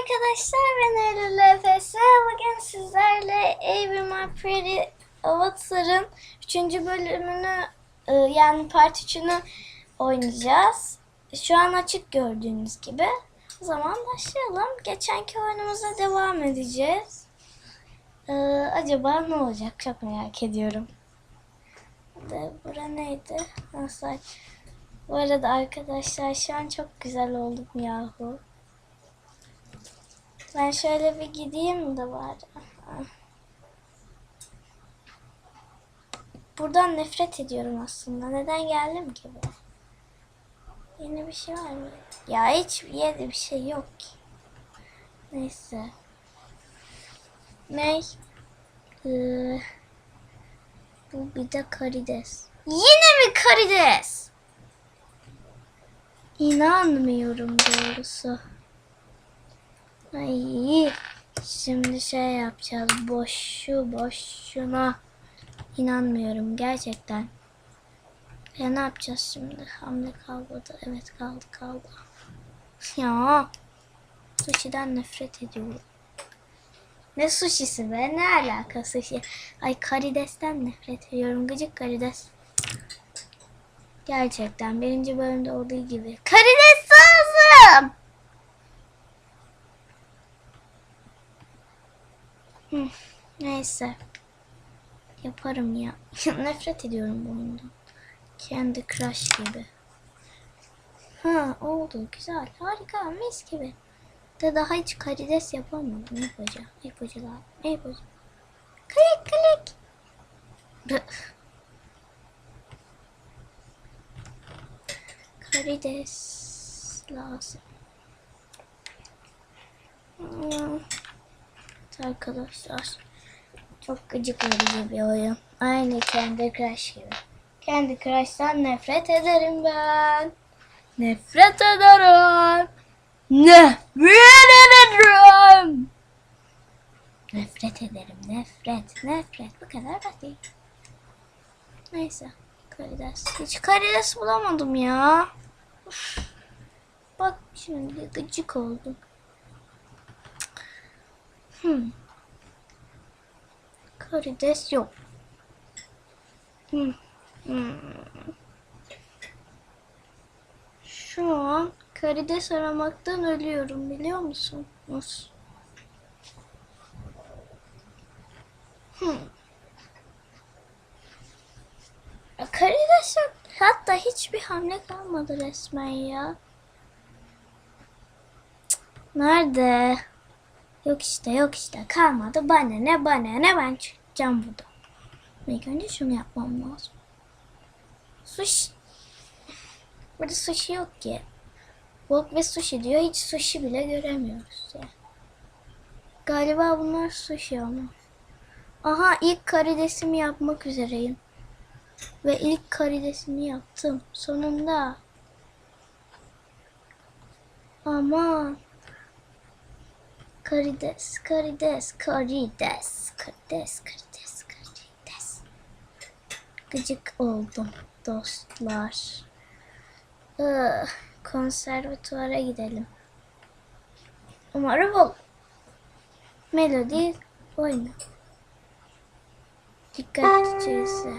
arkadaşlar ben Eylül LFS. Bugün sizlerle Avery My Pretty Avatar'ın 3. bölümünü e, yani part 3'ünü oynayacağız. Şu an açık gördüğünüz gibi. O zaman başlayalım. Geçenki oyunumuza devam edeceğiz. Ee, acaba ne olacak çok merak ediyorum. De, bura neydi? Nasıl? Bu arada arkadaşlar şu an çok güzel oldum yahu. Ben şöyle bir gideyim de bari. Buradan nefret ediyorum aslında. Neden geldim ki buraya? Yeni bir şey var mı? Ya hiç yeni bir şey yok ki. Neyse. Ne? Ee, bu bir de karides. Yine mi karides? İnanmıyorum doğrusu. Ay, şimdi şey yapacağız. Boşu boşuna. İnanmıyorum gerçekten. Ya ne yapacağız şimdi? Hamle kalmadı. Evet kaldı kaldı. Ya. Sushi'den nefret ediyorum. Ne sushisi be? Ne alaka sushi? Ay karidesten nefret ediyorum. Gıcık karides. Gerçekten birinci bölümde olduğu gibi. Karides lazım. Neyse. Yaparım ya. Nefret ediyorum bu oyundan. Kendi Crush gibi. Ha oldu güzel harika mis gibi. De daha hiç karides yapamadım. Yapacağım? Ne yapacağım? Klik klik. Karides lazım. Hmm. Arkadaşlar çok gıcık edici bir oyun. Aynı Candy Crush gibi. Candy Crush'tan nefret ederim ben. Nefret ederim. Nefret ederim. Nefret ederim. Nefret. Nefret. Bu kadar basit. Neyse. Karides. Hiç karides bulamadım ya. Uf. Bak şimdi gıcık oldum. Hmm. Karides yok. Hmm. Hmm. Şu an karides aramaktan ölüyorum biliyor musunuz? Hmm. Ya Karides yok. Hatta hiçbir hamle kalmadı resmen ya. Nerede? Yok işte yok işte kalmadı. Bana ne bana ne ben çıkacağım buradan. İlk önce şunu yapmam lazım. Sushi. Burada sushi yok ki. Wok ve sushi diyor. Hiç sushi bile göremiyoruz ya. Galiba bunlar sushi ama. Aha ilk karidesimi yapmak üzereyim. Ve ilk karidesimi yaptım. Sonunda. Aman. Karides, karides, karides, karides, karides, karides. Gıcık oldum dostlar. Ah, konservatuvara gidelim. Umarım ol. Melodi oyna. Dikkat içerisi.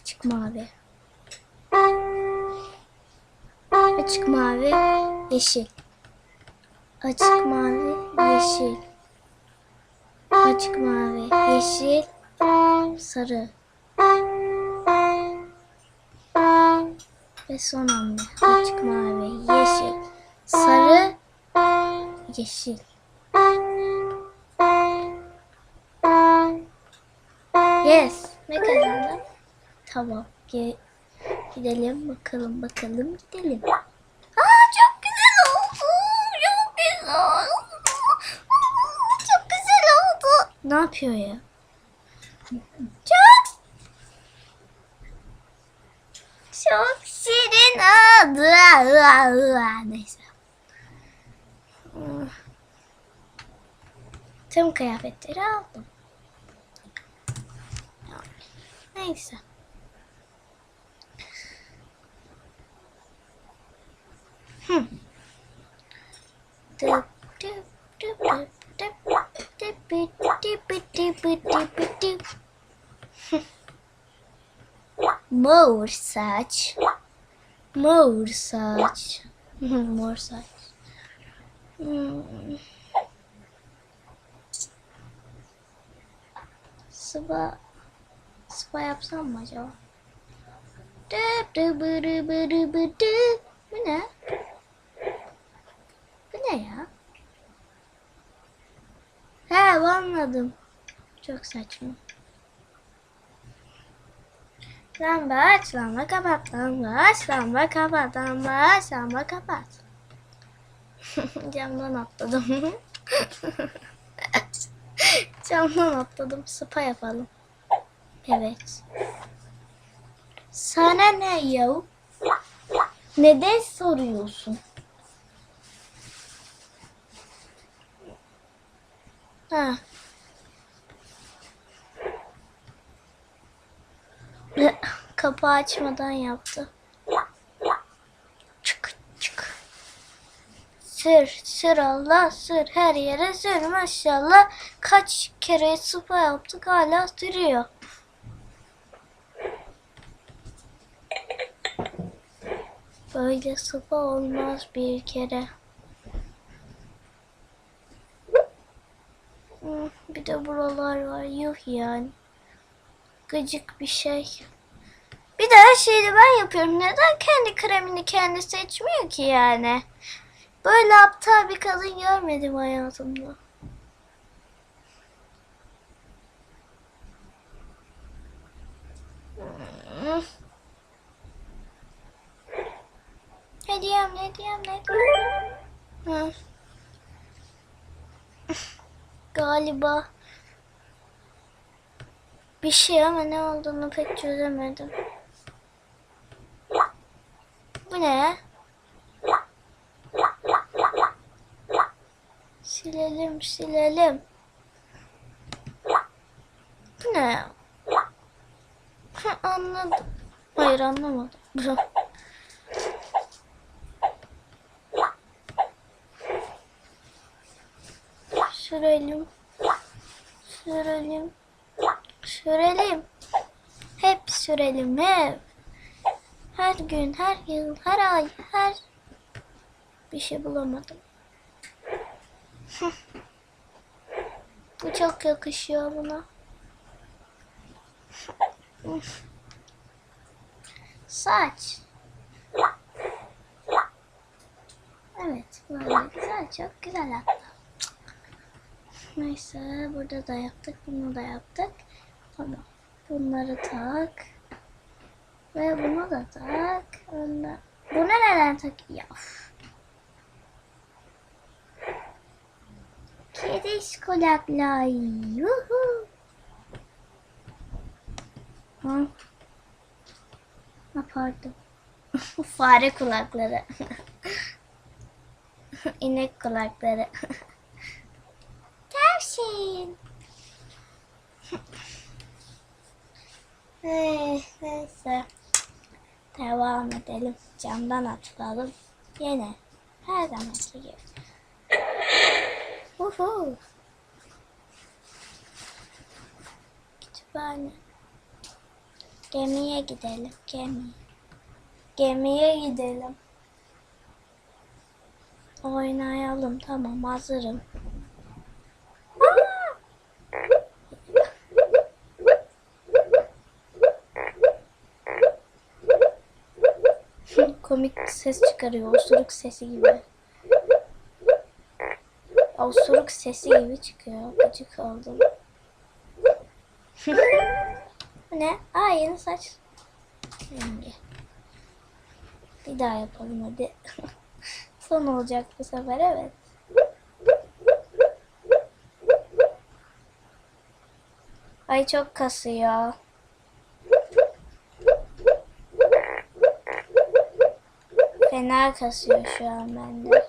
Açık mavi. Açık mavi, yeşil. Açık mavi, yeşil. Açık mavi, yeşil, sarı. Ve son hamle. Açık mavi, yeşil, sarı, yeşil. Yes. Ne kazandım? Tamam. Gidelim bakalım bakalım gidelim. Aa çok güzel oldu. Çok güzel oldu. Çok güzel oldu. Ne yapıyor ya? Çok çok şirin oldu. Neyse. Tüm kıyafetleri aldım. Neyse. Hı. Dıp dıp Mor saç. Mor saç. Mor saç. Sıva Sıva yapsam mı acaba? Bu ne? Bu ne ya? He anladım. Çok saçma. Lamba aç, lamba kapat, lamba aç, lamba kapat, lamba aç, lamba kapat. Camdan atladım. Camdan atladım. Spa yapalım. Evet. Sana ne ya? Neden soruyorsun? Ha. Kapı açmadan yaptı. Çık çık. Sür sür Allah sür her yere sür maşallah. Kaç kere spa yaptık hala sürüyor. Böyle spa olmaz bir kere. Hmm, Bir de buralar var. Yuh yani. Gıcık bir şey. Bir de her şeyi ben yapıyorum. Neden kendi kremini kendi seçmiyor ki yani? Böyle aptal bir kadın görmedim hayatımda. Hmm. Hediyem, hediyem, hediyem. Hı. Galiba bir şey ama ne olduğunu pek çözemedim. Bu ne? Silelim, silelim. Bu ne? Hı, anladım. Hayır anlamadım. Bırak. Sürelim. Sürelim. Sürelim. Hep sürelim hep. Her gün, her yıl, her ay, her bir şey bulamadım. Bu çok yakışıyor buna. Saç. Evet, böyle güzel, çok güzel hatta. Neyse, burada da yaptık, bunu da yaptık. Tamam. Bunları tak. Ve bunu da tak. Ondan... Bunu neden tak? Ya. üf. Kediş kulaklar. Yuhu. Ha. Ha pardon. Fare kulakları. İnek kulakları. Tavşin. Neyse. Devam edelim. Camdan atlayalım. Yine. Her zamanki gibi. Uhu. Kütüphane. Gemiye gidelim. Gemi. Gemiye gidelim. Oynayalım. Tamam hazırım. Aa! Komik ses çıkarıyor. Osuruk sesi gibi. Osuruk sesi gibi çıkıyor. Gıcık oldum. Ne? Aa yeni saç. Rengi. Bir daha yapalım hadi. Son olacak bu sefer evet. Ay çok kasıyor. Fena kasıyor şu an bende.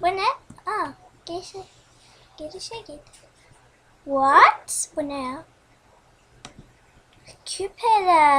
Bu ne? Aa, girişe, girişe git. What? Bu ne ya? Küpeler.